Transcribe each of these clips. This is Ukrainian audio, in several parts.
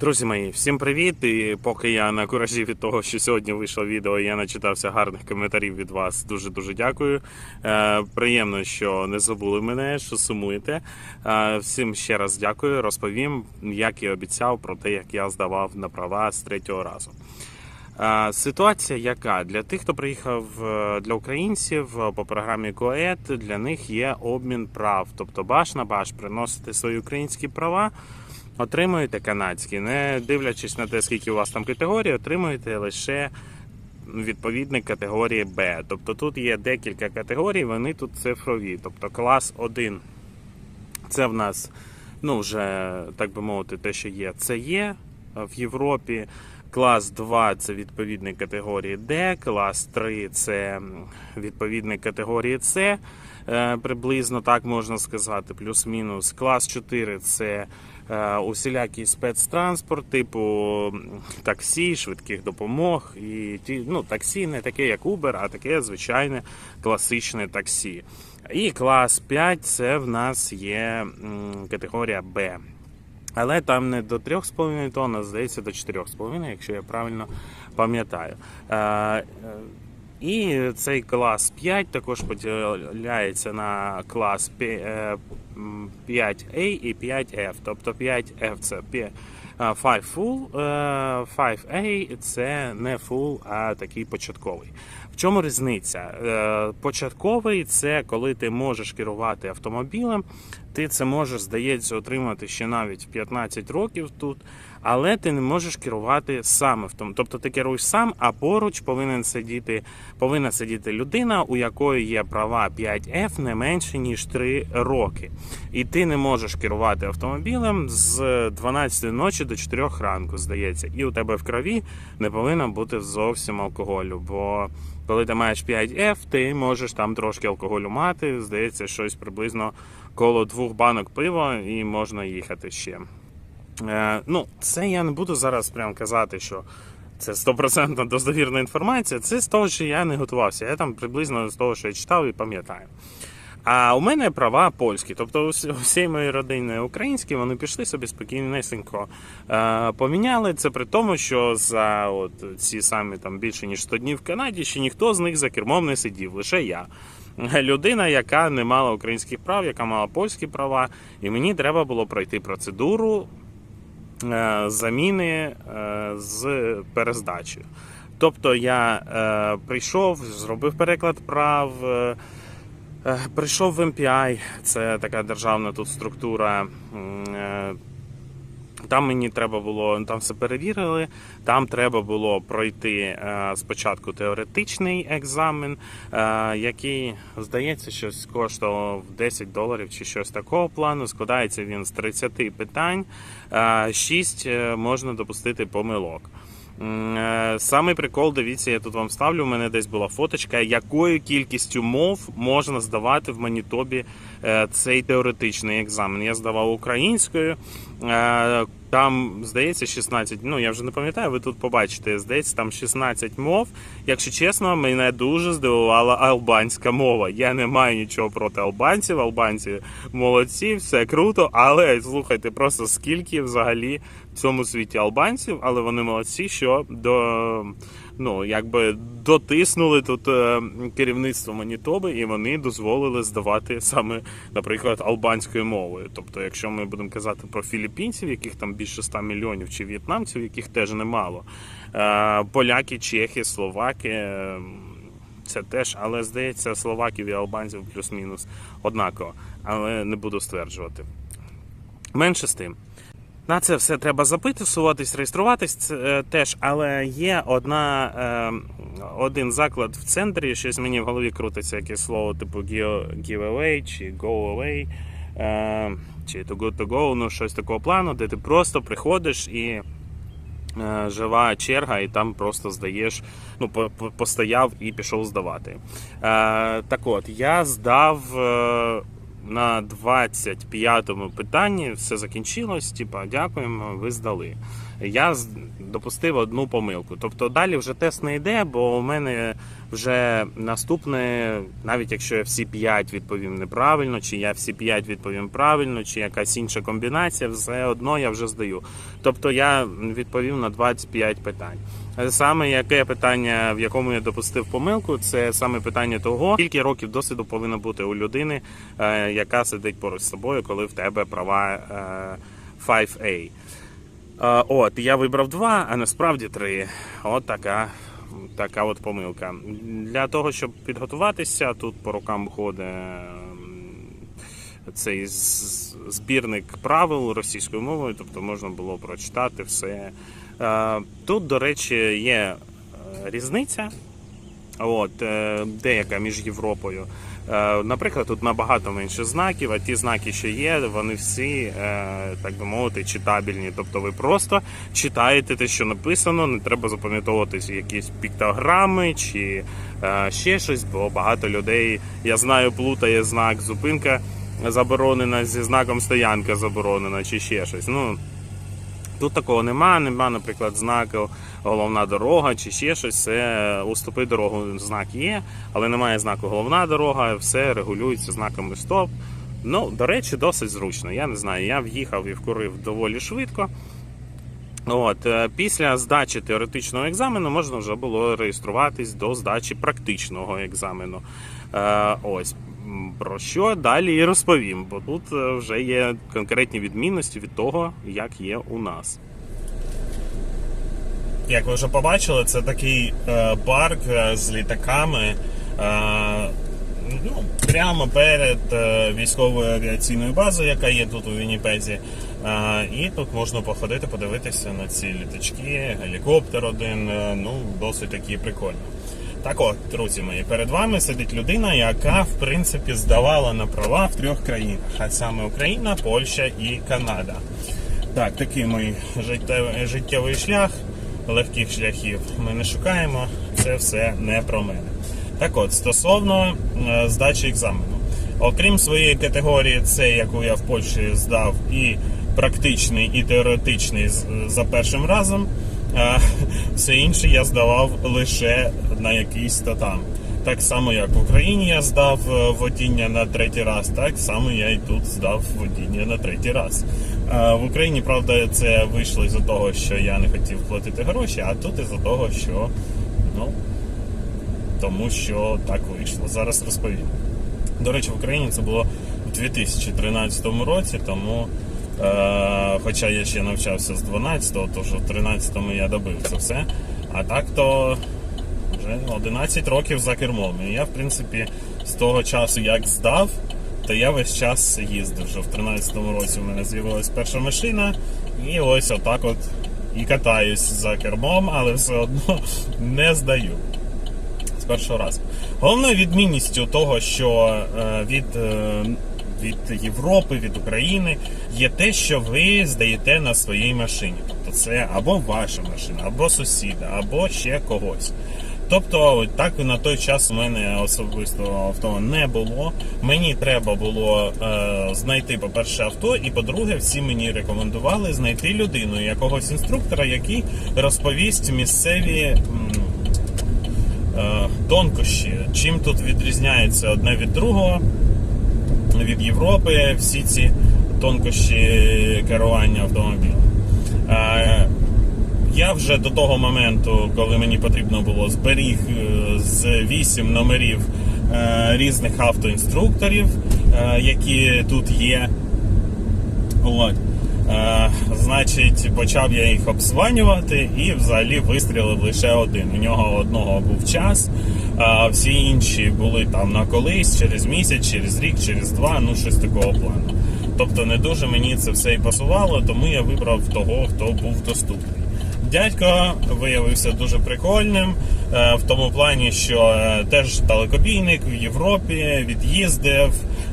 Друзі мої, всім привіт! І поки я на куражі від того, що сьогодні вийшло відео, я начитався гарних коментарів від вас. Дуже дуже дякую. Е, приємно, що не забули мене, що сумуєте. Е, всім ще раз дякую. Розповім, як і обіцяв, про те, як я здавав на права з третього разу. Е, Ситуація яка для тих, хто приїхав е, для українців е, по програмі КОЕТ, для них є обмін прав, тобто баш на баш приносите свої українські права. Отримуєте канадські, не дивлячись на те, скільки у вас там категорій, отримуєте лише відповідні категорії Б. Тобто тут є декілька категорій, вони тут цифрові. Тобто клас 1 це в нас, ну вже так би мовити, те, що є, це є в Європі. Клас 2 це відповідні категорії Д, клас 3 це відповідні категорії С, е, приблизно так можна сказати, плюс-мінус. Клас 4 це е, усілякий спецтранспорт, типу таксі, швидких допомог. І ті, ну, таксі не таке, як Uber, а таке звичайне класичне таксі. І клас 5 це в нас є категорія Б. Але там не до 3,5 тонн, а здається, до 4,5, якщо я правильно пам'ятаю. Е, е, І цей клас 5 також поділяється на клас пі- е, 5A і 5F. Тобто 5F це пі- е, 5 full, е, 5A це не full, а такий початковий. В чому різниця? Е, Початковий це коли ти можеш керувати автомобілем, ти це можеш, здається, отримати ще навіть в 15 років тут, але ти не можеш керувати сам автомобілем. Тобто ти керуєш сам, а поруч повинен сидіти, повинна сидіти людина, у якої є права 5F не менше ніж 3 роки. І ти не можеш керувати автомобілем з 12 ночі до 4 ранку, здається. І у тебе в крові не повинно бути зовсім алкоголю. Бо коли ти маєш 5F, ти можеш там трошки алкоголю мати. Здається, щось приблизно коло двох банок пива і можна їхати ще. Е, ну, це я не буду зараз прям казати, що це стопроцентно достовірна інформація. Це з того, що я не готувався. Я там приблизно з того, що я читав і пам'ятаю. А у мене права польські, тобто у всі- у моєї родини українські, вони пішли собі спокійнесенько е, поміняли. Це при тому, що за от ці самі там більше ніж 100 днів в Канаді ще ніхто з них за кермом не сидів, лише я. Людина, яка не мала українських прав, яка мала польські права, і мені треба було пройти процедуру заміни е, з перездачею. Тобто я е, прийшов, зробив переклад прав. Е, Е, Прийшов в MPI, це така державна тут структура. Е, Там мені треба було, там все перевірили. Там треба було пройти е, спочатку теоретичний екзамен, е, який, здається, щось коштував 10 доларів чи щось такого плану. Складається він з 30 питань, 6 можна допустити помилок. Е, Самий прикол, дивіться, я тут вам ставлю. У мене десь була фоточка, якою кількістю мов можна здавати в Манітобі е, цей теоретичний екзамен. Я здавав українською. Там, здається, 16, ну я вже не пам'ятаю, ви тут побачите, здається, там 16 мов. Якщо чесно, мене дуже здивувала албанська мова. Я не маю нічого проти албанців. Албанці молодці, все круто. Але слухайте, просто скільки взагалі в цьому світі албанців, але вони молодці, що до ну якби дотиснули тут е, керівництво Манітоби, і вони дозволили здавати саме, наприклад, албанською мовою. Тобто, якщо ми будемо казати про філіппінців, яких там більше 100 мільйонів, чи в'єтнамців, яких теж немало, е, поляки, чехи, словаки. е, Це теж, але здається, словаків і албанців плюс-мінус однаково, але не буду стверджувати. Менше з тим. На це все треба записуватись, реєструватись це, е, теж, але є одна, е, один заклад в центрі, щось мені в голові крутиться якесь слово, типу give, give away чи go away, е, чи to good to go, ну щось такого плану, де ти просто приходиш і жива черга, і там просто здаєш, ну, по- по- постояв і пішов здавати. Так от, я здав. На 25-му питанні все закінчилось. Типа, дякуємо, ви здали. Я допустив одну помилку. Тобто далі вже тест не йде, бо у мене вже наступне, навіть якщо я всі 5 відповім неправильно, чи я всі 5 відповім правильно, чи якась інша комбінація, все одно я вже здаю. Тобто я відповів на 25 питань. Саме яке питання, в якому я допустив помилку, це саме питання того, скільки років досвіду повинно бути у людини, е, яка сидить поруч з собою, коли в тебе права е, 5A. Е, От, я вибрав два, а насправді три. От така, така от помилка. Для того, щоб підготуватися, тут по рукам ходить ем, цей збірник правил російською мовою, тобто можна було прочитати все. Е, Тут, до речі, є е, різниця. От, е, деяка між Європою. Е, Наприклад, тут набагато менше знаків, а ті знаки, що є, вони всі, е, так би мовити, читабельні. Тобто ви просто читаєте те, що написано, не треба запам'ятовувати якісь піктограми чи е, ще щось, бо багато людей, я знаю, плутає знак зупинка заборонена зі знаком стоянка заборонена, чи ще щось. Ну, Тут такого нема, нема, наприклад, знаку головна дорога чи ще щось. Це уступи дорогу знак є, але немає знаку головна дорога, все регулюється знаками стоп. Ну, до речі, досить зручно. Я не знаю, я в'їхав і вкурив доволі швидко. От, е, після здачі теоретичного екзамену можна вже було реєструватись до здачі практичного екзамену. Е, ось про що далі і розповім, бо тут е, вже є конкретні відмінності від того, як є у нас. Як ви вже побачили, це такий е, парк е, з літаками. Е, ну, прямо перед е, військовою авіаційною базою, яка є тут у Вінніпезі. Е, і тут можна походити, подивитися на ці літачки, гелікоптер один. е, ну, досить такі прикольні. Так от, друзі мої, перед вами сидить людина, яка в принципі здавала на права в трьох країнах, а саме Україна, Польща і Канада. Так, такий мій життєвий, шлях, легких шляхів ми не шукаємо. Це все не про мене. Так от, стосовно е, здачі екзамену. Окрім своєї категорії, це яку я в Польщі здав, і практичний, і теоретичний за першим разом. е, Все інше я здавав лише на якийсь то там. Так само, як в Україні я здав е, водіння на третій раз, так само я і тут здав водіння на третій раз. Е, В Україні, правда, це вийшло із-за того, що я не хотів платити гроші, а тут із-за того, що ну, тому що так вийшло. Зараз розповім. До речі, в Україні це було у 2013 році, тому, е, хоча я ще навчався з 12-го, тож у 13-му я добив це все. А так то вже 11 років за кермом. І я, в принципі, з того часу, як здав, то я весь час їздив. Вже в 13-му році у мене з'явилась перша машина, і ось отак от і катаюсь за кермом, але все одно не здаю з першого разу. Головною відмінністю того, що е, від, е, від Європи, від України є те, що ви здаєте на своїй машині. Тобто це або ваша машина, або сусіда, або ще когось. Тобто, так на той час у мене особисто авто не було. Мені треба було е, знайти, по-перше, авто, і по-друге, всі мені рекомендували знайти людину, якогось інструктора, який розповість місцеві. е, тонкощі, чим тут відрізняється одне від другого, від Європи, всі ці тонкощі керування автомобілем. Я вже до того моменту, коли мені потрібно було, зберіг е, з 8 номерів е, різних автоінструкторів, е, які тут є. От. Значить, почав я їх обзванювати і взагалі вистрілив лише один. У нього одного був час, а всі інші були там на колись, через місяць, через рік, через два, ну щось такого плану. Тобто не дуже мені це все і пасувало, тому я вибрав того, хто був доступний. Дядько виявився дуже прикольним е, в тому плані, що е, теж далекобійник в Європі від'їздив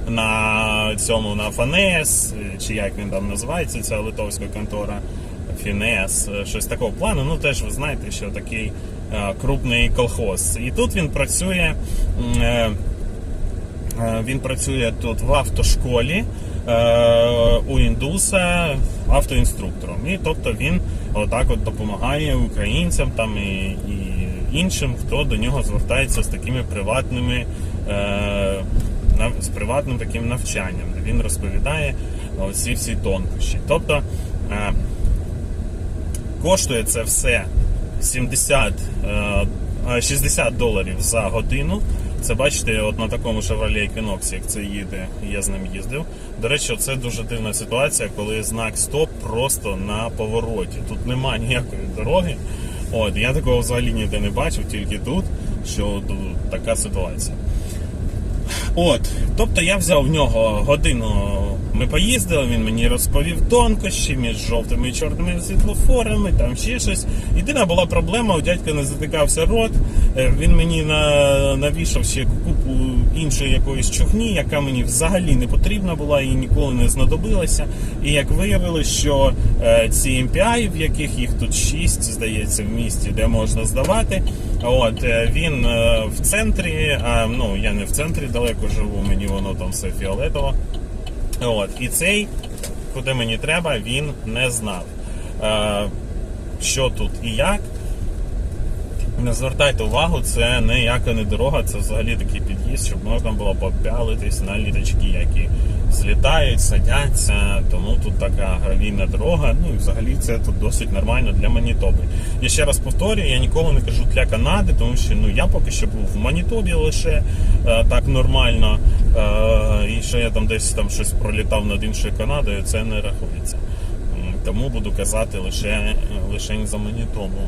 на цьому на Фанес, чи як він там називається, ця литовська контора. Фінес, е, щось такого плану. Ну теж ви знаєте, що такий крупний колхоз. І тут він працює. Він працює тут в автошколі у індуса автоінструктором. І тобто він отак от допомагає українцям там і, і іншим, хто до нього звертається з такими приватними. Е, з приватним таким навчанням, де він розповідає оці всі тонкощі. Тобто е, коштує це все 70, е, 60 доларів за годину. Це бачите, от на такому Chevrolet Equinox, як це їде, я з ним їздив. До речі, це дуже дивна ситуація, коли знак стоп просто на повороті. Тут нема ніякої дороги. От, я такого взагалі ніде не бачив, тільки тут, що така ситуація. От, тобто я взяв в нього годину. Ми поїздили, він мені розповів тонкощі між жовтими і чорними світлофорами, там ще щось. Єдина була проблема, у дядька не затикався рот. Е, Він мені на, навішав ще купу іншої якоїсь чухні, яка мені взагалі не потрібна була і ніколи не знадобилася. І як виявилось, що е, ці MPI, в яких їх тут 6, здається, в місті, де можна здавати. От е, він в центрі, а ну я не в центрі далеко живу, мені воно там все фіолетово. От, і цей, куди мені треба, він не знав, е, що тут і як. Не звертайте увагу, це ніяка не дорога, це взагалі такий під'їзд, щоб можна було попялитись на літачки, які злітають, садяться. Тому тут така гравійна дорога. Ну і взагалі це тут досить нормально для Манітоби. Я ще раз повторюю, я ніколи не кажу для Канади, тому що ну я поки що був в Манітобі лише е, так нормально. Е, і що я там десь там щось пролітав над іншою Канадою, це не рахується. Тому буду казати лише, лише за Манітобу.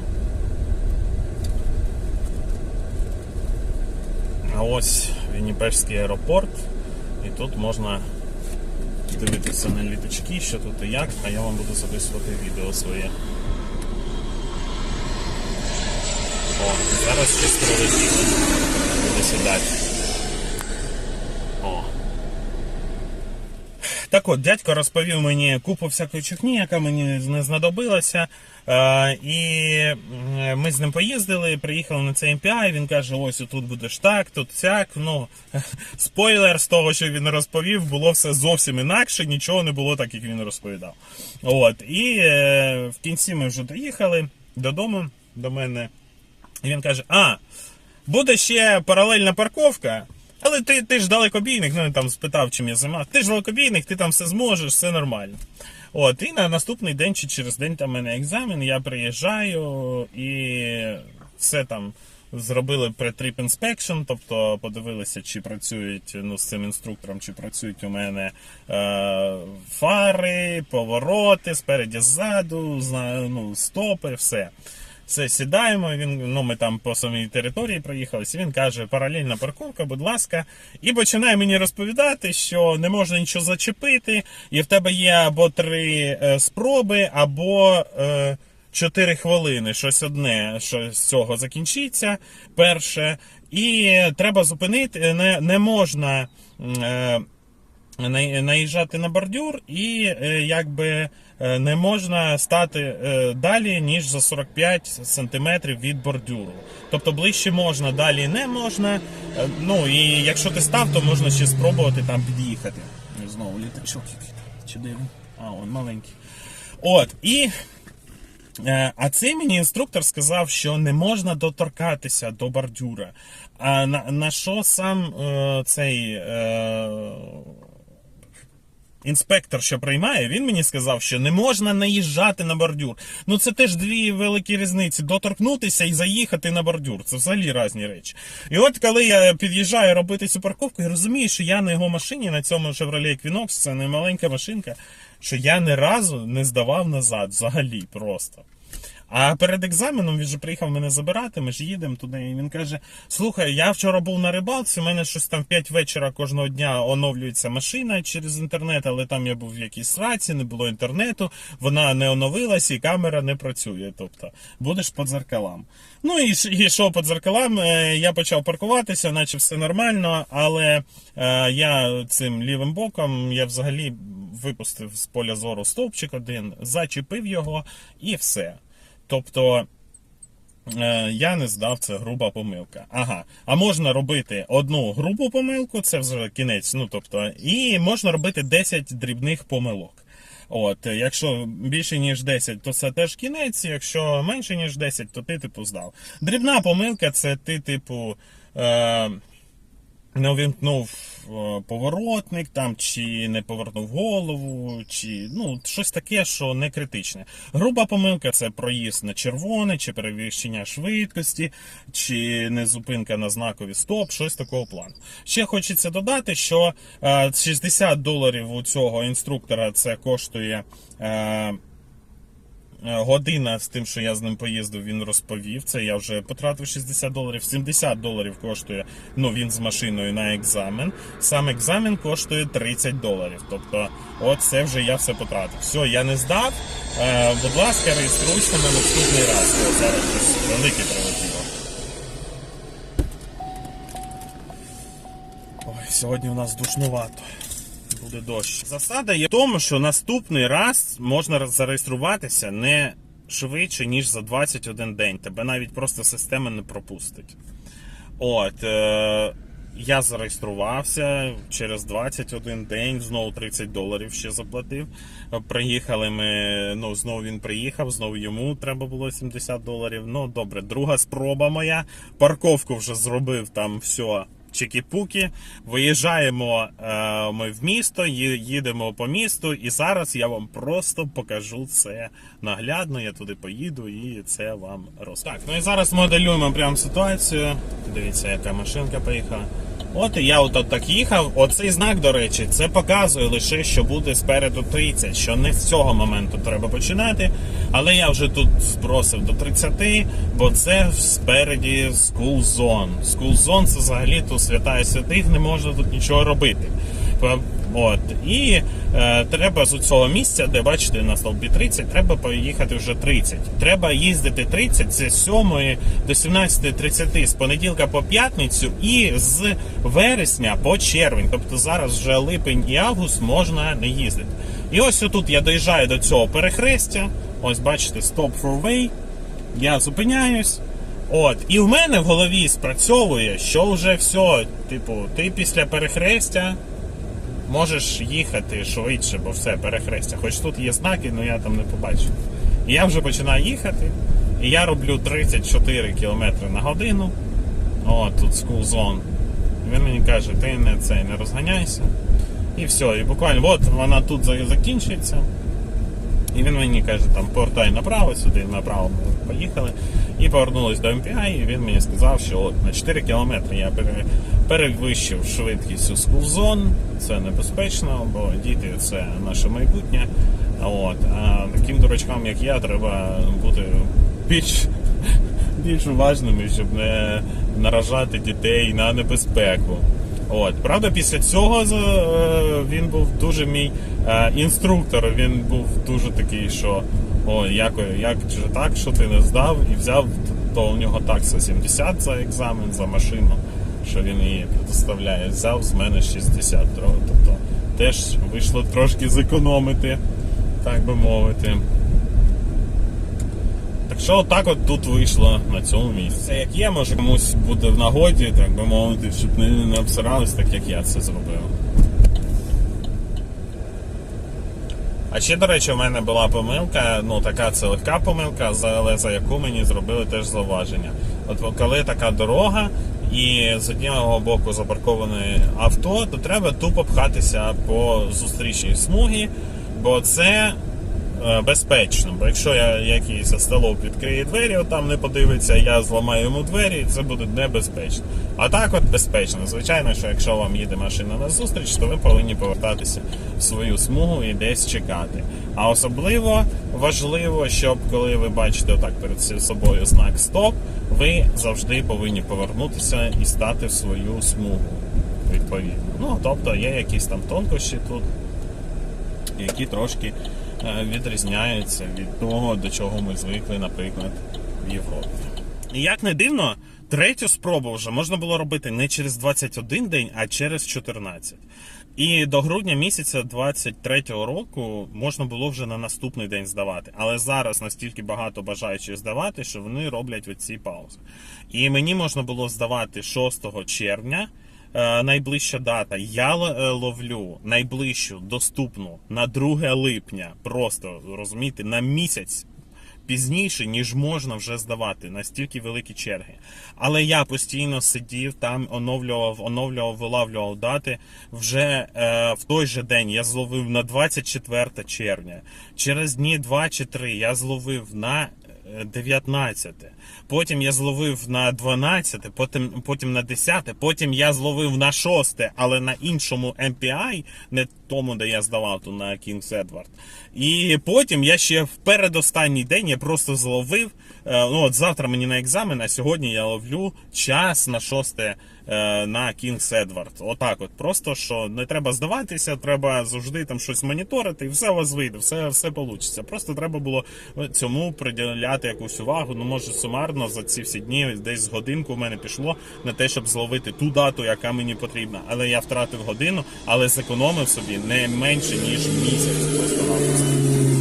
А ось Вінніпешський аеропорт. І тут можна дивитися на літачки, що тут і як, а я вам буду записувати відео своє. О, зараз щось прилетіло. Буде сідати. О. Так от, дядько розповів мені купу всякої чухні, яка мені не знадобилася. Е, і ми з ним поїздили, приїхали на цей MPI, він каже, ось тут будеш так, тут сяк. Ну, спойлер з того, що він розповів, було все зовсім інакше, нічого не було так, як він розповідав. От, і е, в кінці ми вже доїхали додому до мене. І він каже: А, буде ще паралельна парковка. Але ти, ти ж далекобійник, ну там спитав, чим я займався. Ти ж далекобійник, ти там все зможеш, все нормально. От, і на наступний день чи через день там мене екзамен, я приїжджаю і все там зробили pre-trip inspection, тобто подивилися, чи працюють ну, з цим інструктором, чи працюють у мене е, фари, повороти, спереді, ззаду, ну, стопи, все. Все, сідаємо, він, ну, ми там по самій території проїхалися, він каже, паралельна парковка, будь ласка, і починає мені розповідати, що не можна нічого зачепити, і в тебе є або три е, спроби, або е, чотири хвилини. Щось одне, що з цього закінчиться, перше. І треба зупинити, не, не можна. Е, наїжджати на бордюр, і е, якби е, не можна стати е, далі, ніж за 45 сантиметрів від бордюру. Тобто ближче можна, далі не можна. Е, Ну і якщо ти став, то можна ще спробувати там під'їхати. Знову літачок чи де він? А, он маленький. От, і Е, А цей мені інструктор сказав, що не можна доторкатися до бордюра. А на, на що сам е, цей е, інспектор, що приймає, він мені сказав, що не можна наїжджати на бордюр. Ну це теж дві великі різниці: доторкнутися і заїхати на бордюр. Це взагалі різні речі. І от коли я під'їжджаю робити цю парковку, я розумію, що я на його машині, на цьому Chevrolet Equinox, це не маленька машинка, що я ні разу не здавав назад, взагалі просто. А перед екзаменом він же приїхав мене забирати, ми ж їдемо туди, і він каже: Слухай, я вчора був на рибалці, у мене щось там в 5 вечора кожного дня оновлюється машина через інтернет, але там я був в якійсь сраці, не було інтернету, вона не оновилась і камера не працює. Тобто будеш по дзеркалам. Ну і йшов по дзеркалам, е, я почав паркуватися, наче все нормально, але е, я цим лівим боком я взагалі випустив з поля зору стовпчик один, зачепив його і все. Тобто е, я не здав, це груба помилка. Ага. А можна робити одну грубу помилку, це вже кінець, ну тобто, і можна робити 10 дрібних помилок. От, якщо більше ніж 10, то це теж кінець. Якщо менше ніж 10, то ти типу здав. Дрібна помилка це ти, типу. Е- не увімкнув е, поворотник там, чи не повернув голову, чи ну щось таке, що не критичне. Груба помилка це проїзд на червоне, чи перевищення швидкості, чи не зупинка на знакові стоп, щось такого плану. Ще хочеться додати, що е, 60 доларів у цього інструктора це коштує. Е, Година з тим, що я з ним поїздив, він розповів. Це я вже потратив 60 доларів. 70 доларів коштує ну він з машиною на екзамен. Сам екзамен коштує 30 доларів. Тобто, от це вже я все потратив. Все, я не здав. Е, будь ласка, реєструйся на наступний раз. О, зараз щось велике прилетіло. Ой, сьогодні у нас душнувато. Буде дощ. Засада є в тому, що наступний раз можна зареєструватися не швидше, ніж за 21 день. Тебе навіть просто система не пропустить. От. Е- я зареєструвався через 21 день, знову 30 доларів ще заплатив. Приїхали ми, ну знову він приїхав, знову йому треба було 70 доларів. Ну добре, друга спроба моя. Парковку вже зробив там все чекі-пуки. Виїжджаємо е, ми в місто, їдемо по місту, і зараз я вам просто покажу це наглядно. Я туди поїду і це вам розкажу. Так, ну і зараз моделюємо прямо ситуацію. Дивіться, яка машинка поїхала. От я от так їхав. Оцей знак, до речі, це показує лише, що буде спереду 30, що не з цього моменту треба починати. Але я вже тут збросив до 30, бо це спереді school zone. School zone це взагалі тут свята і святих, не можна тут нічого робити. От. І е, треба з цього місця, де бачите на стовпі 30, треба поїхати вже 30. Треба їздити 30 з 7 до 17.30 з понеділка по п'ятницю і з вересня по червень. Тобто зараз вже липень і август можна не їздити. І ось отут я доїжджаю до цього перехрестя. Ось бачите, stop for way. Я зупиняюсь. От, і в мене в голові спрацьовує, що вже все, типу, ти після перехрестя можеш їхати швидше, бо все, перехрестя. Хоч тут є знаки, але я там не побачив. І я вже починаю їхати, і я роблю 34 км на годину. О, тут school zone. Він мені каже, ти не цей не розганяйся. І все, і буквально от вона тут за- закінчується. І він мені каже, там повертай направо сюди, направо поїхали. І повернулись до MPI, і він мені сказав, що от на 4 кілометри я пере, перевищив швидкість у zone. Це небезпечно, бо діти це наше майбутнє. От, а таким дурачкам, як я, треба бути більш, більш уважними, щоб не наражати дітей на небезпеку. От, правда, після цього е, він був дуже мій е, інструктор. Він був дуже такий, що о, як, як же так, що ти не здав, і взяв, то у нього такса 70 за екзамен, за машину, що він її предоставляє. Взяв з мене 60 тро- Тобто теж вийшло трошки зекономити, так би мовити. Так що отак от тут вийшло на цьому місці. Це як є, може комусь буде в нагоді, так би мовити, щоб не, не обсирались, так як я це зробив. А ще, до речі, в мене була помилка, ну така це легка помилка, але за яку мені зробили теж зауваження. От коли така дорога і з одного боку запарковане авто, то треба тупо пхатися по зустрічній смугі, бо це безпечно. Бо якщо я якийсь столоп відкриє двері, там не подивиться, я зламаю йому двері, це буде небезпечно. А так от безпечно. Звичайно, що якщо вам їде машина на зустріч, то ви повинні повертатися в свою смугу і десь чекати. А особливо важливо, щоб коли ви бачите отак перед собою знак стоп, ви завжди повинні повернутися і стати в свою смугу. Відповідно. Ну тобто є якісь там тонкощі тут які трошки е, відрізняються від того, до чого ми звикли, наприклад, в Європі. І як не дивно, третю спробу вже можна було робити не через 21 день, а через 14. І до грудня місяця 23-го року можна було вже на наступний день здавати. Але зараз настільки багато бажаючих здавати, що вони роблять оці паузи. І мені можна було здавати 6 червня. Е, найближча дата. Я е, ловлю найближчу доступну на 2 липня. Просто розумієте, на місяць пізніше, ніж можна вже здавати, настільки великі черги. Але я постійно сидів там, оновлював, оновлював, вилавлював дати. Вже е, в той же день я зловив на 24 червня. Через дні 2 чи 3 я зловив на 19. Потім я зловив на 12, потім, потім на 10, потім я зловив на 6, але на іншому MPI, не тому, де я здавав то на King's Edward. І потім я ще в передостанній день я просто зловив. е, Ну, от завтра мені на екзамен, а сьогодні я ловлю час на 6 е, на King's Edward. Отак от. Просто що не треба здаватися, треба завжди там щось моніторити, і все у вас вийде, все, все вийде. Просто треба було цьому приділяти якусь увагу. Ну, може, сумарно за ці всі дні десь з годинку в мене пішло на те, щоб зловити ту дату, яка мені потрібна. Але я втратив годину, але зекономив собі не менше, ніж місяць. Просто-напросто.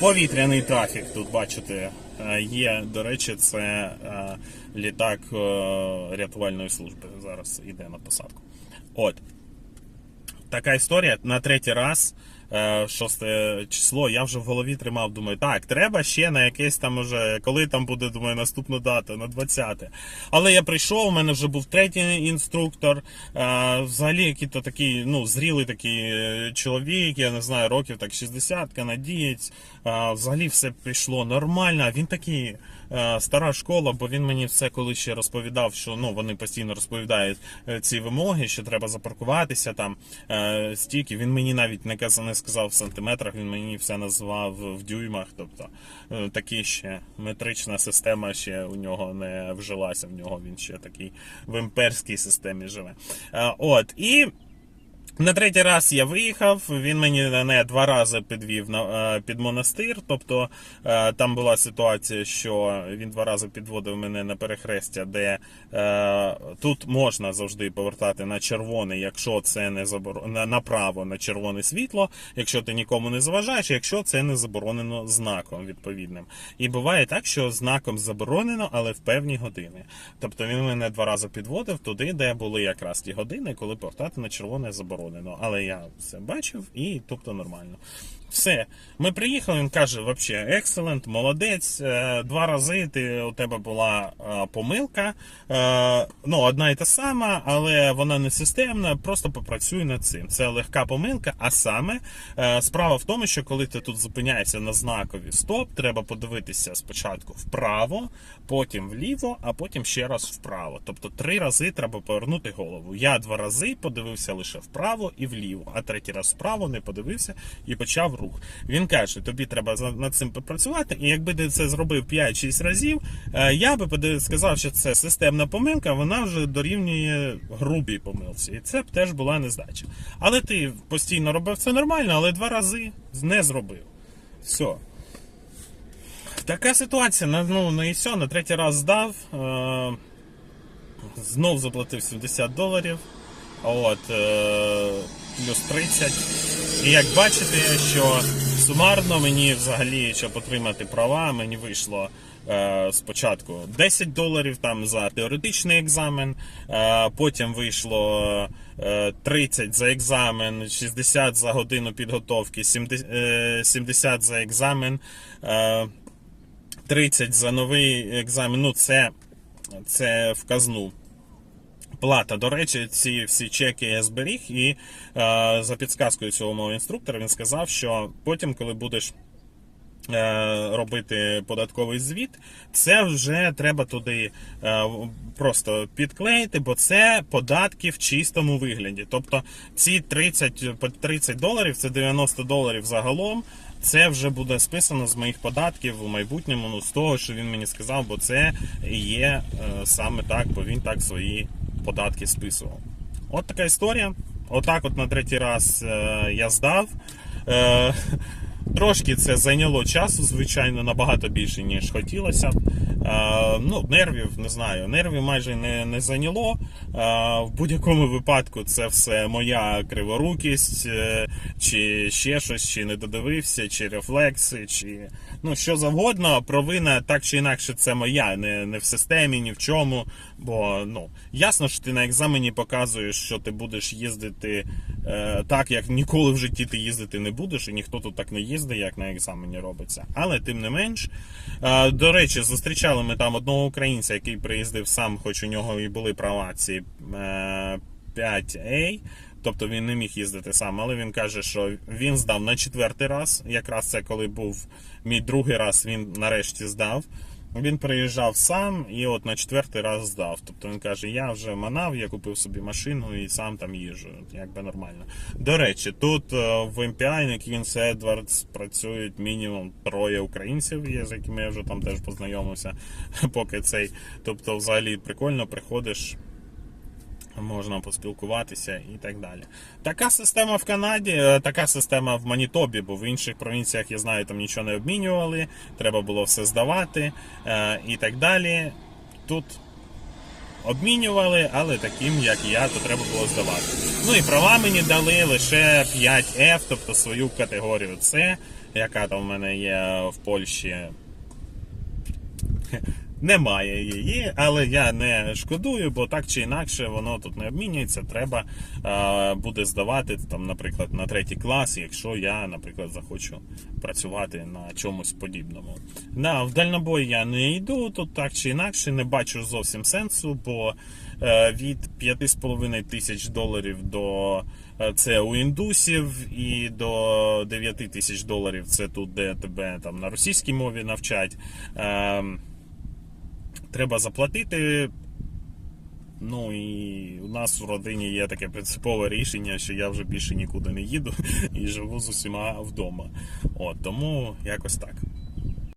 Повітряний трафік тут, бачите, е, є. До речі, це е, літак е, рятувальної служби. Зараз йде на посадку. От. Така історія на третій раз, шосте число, я вже в голові тримав, думаю, так, треба ще на якесь там уже, коли там буде, думаю, наступна дата, на 20-те. Але я прийшов, у мене вже був третій інструктор, взагалі який-то такий, ну, зрілий такий чоловік, я не знаю, років так 60, канадієць. Взагалі все пішло нормально. Він такий е, стара школа, бо він мені все коли ще розповідав, що ну вони постійно розповідають е, ці вимоги, що треба запаркуватися там е, стільки. Він мені навіть не казав, не сказав в сантиметрах, він мені все назвав в дюймах. Тобто такі ще метрична система ще у нього не вжилася. В нього він ще такий в імперській системі живе. От і. На третій раз я виїхав. Він мені не два рази підвів на е, під монастир. Тобто е, там була ситуація, що він два рази підводив мене на перехрестя, де е, тут можна завжди повертати на червоний, якщо це не забор... на- направо на червоне світло, якщо ти нікому не заважаєш, якщо це не заборонено знаком відповідним. І буває так, що знаком заборонено, але в певні години. Тобто він мене два рази підводив туди, де були якраз ті години, коли повертати на червоне заборонено. Але я все бачив і тобто нормально. Все, ми приїхали. Він каже: вообще, екселент, молодець. е, Два рази ти у тебе була е, помилка. Е, Ну, одна і та сама, але вона не системна. Просто попрацюй над цим. Це легка помилка. А саме справа в тому, що коли ти тут зупиняєшся на знакові стоп, треба подивитися спочатку вправо, потім вліво, а потім ще раз вправо. Тобто три рази треба повернути голову. Я два рази подивився лише вправо і вліво, а третій раз вправо не подивився і почав рух. Він каже: тобі треба над цим попрацювати, і якби ти це зробив 5-6 разів, е, я би сказав, що це системна помилка, вона вже дорівнює грубій помилці. І це б теж була нездача. Але ти постійно робив це нормально, але два рази не зробив. Все. Така ситуація. Ну, ну і все, на третій раз здав. Е- знов заплатив 70 доларів. От, е- плюс 30. І як бачите, що сумарно мені взагалі, щоб отримати права, мені вийшло е, спочатку 10 доларів там за теоретичний екзамен, е, потім вийшло е, 30 за екзамен, 60 за годину підготовки, 70, е, 70 за екзамен. Е, 30 за новий екзамен. Ну, це, це в казну. Плата. До речі, ці всі чеки я зберіг, і е, за підсказкою цього мого інструктора він сказав, що потім, коли будеш е, робити податковий звіт, це вже треба туди е, просто підклеїти, бо це податки в чистому вигляді. Тобто ці 30, 30 доларів, це 90 доларів загалом. Це вже буде списано з моїх податків у майбутньому, ну з того, що він мені сказав, бо це є саме так, бо він так свої податки списував. От така історія. Отак, от на третій раз е, я здав. Е, Трошки це зайняло часу, звичайно, набагато більше, ніж хотілося. б. Е, ну, нервів не знаю. Нервів майже не, не зайняло. В будь-якому випадку це все моя криворукість, чи ще щось, чи не додивився, чи рефлекси, чи ну що завгодно. Провина так чи інакше це моя, не, не в системі, ні в чому. Бо ну ясно, що ти на екзамені показуєш, що ти будеш їздити е, так, як ніколи в житті ти їздити не будеш, і ніхто тут так не їздить, як на екзамені робиться. Але тим не менш, е, до речі, зустрічали ми там одного українця, який приїздив сам, хоч у нього і були права ці е, 5A. Тобто він не міг їздити сам, але він каже, що він здав на четвертий раз. Якраз це коли був мій другий раз, він нарешті здав. Він приїжджав сам і от на четвертий раз здав. Тобто він каже: я вже манав, я купив собі машину і сам там їжу. Якби нормально. До речі, тут е, в MPI на Кінс Едвардс працюють мінімум троє українців, є, з якими я вже там теж познайомився, поки цей. Тобто, взагалі прикольно приходиш. Можна поспілкуватися і так далі. Така система в Канаді, е, така система в Манітобі, бо в інших провінціях я знаю, там нічого не обмінювали, треба було все здавати е, і так далі. Тут обмінювали, але таким, як я, то треба було здавати. Ну і права мені дали лише 5F, тобто свою категорію С, яка там в мене є в Польщі. Немає її, але я не шкодую, бо так чи інакше воно тут не обмінюється. Треба е, буде здавати там, наприклад, на третій клас, якщо я, наприклад, захочу працювати на чомусь подібному. На в дальнобой я не йду, тут так чи інакше не бачу зовсім сенсу, бо е, від 5,5 тисяч доларів до е, це у індусів, і до 9 тисяч доларів це тут, де тебе там на російській мові навчать. Е, треба заплатити. Ну і у нас в родині є таке принципове рішення, що я вже більше нікуди не їду і живу з усіма вдома. От тому якось так.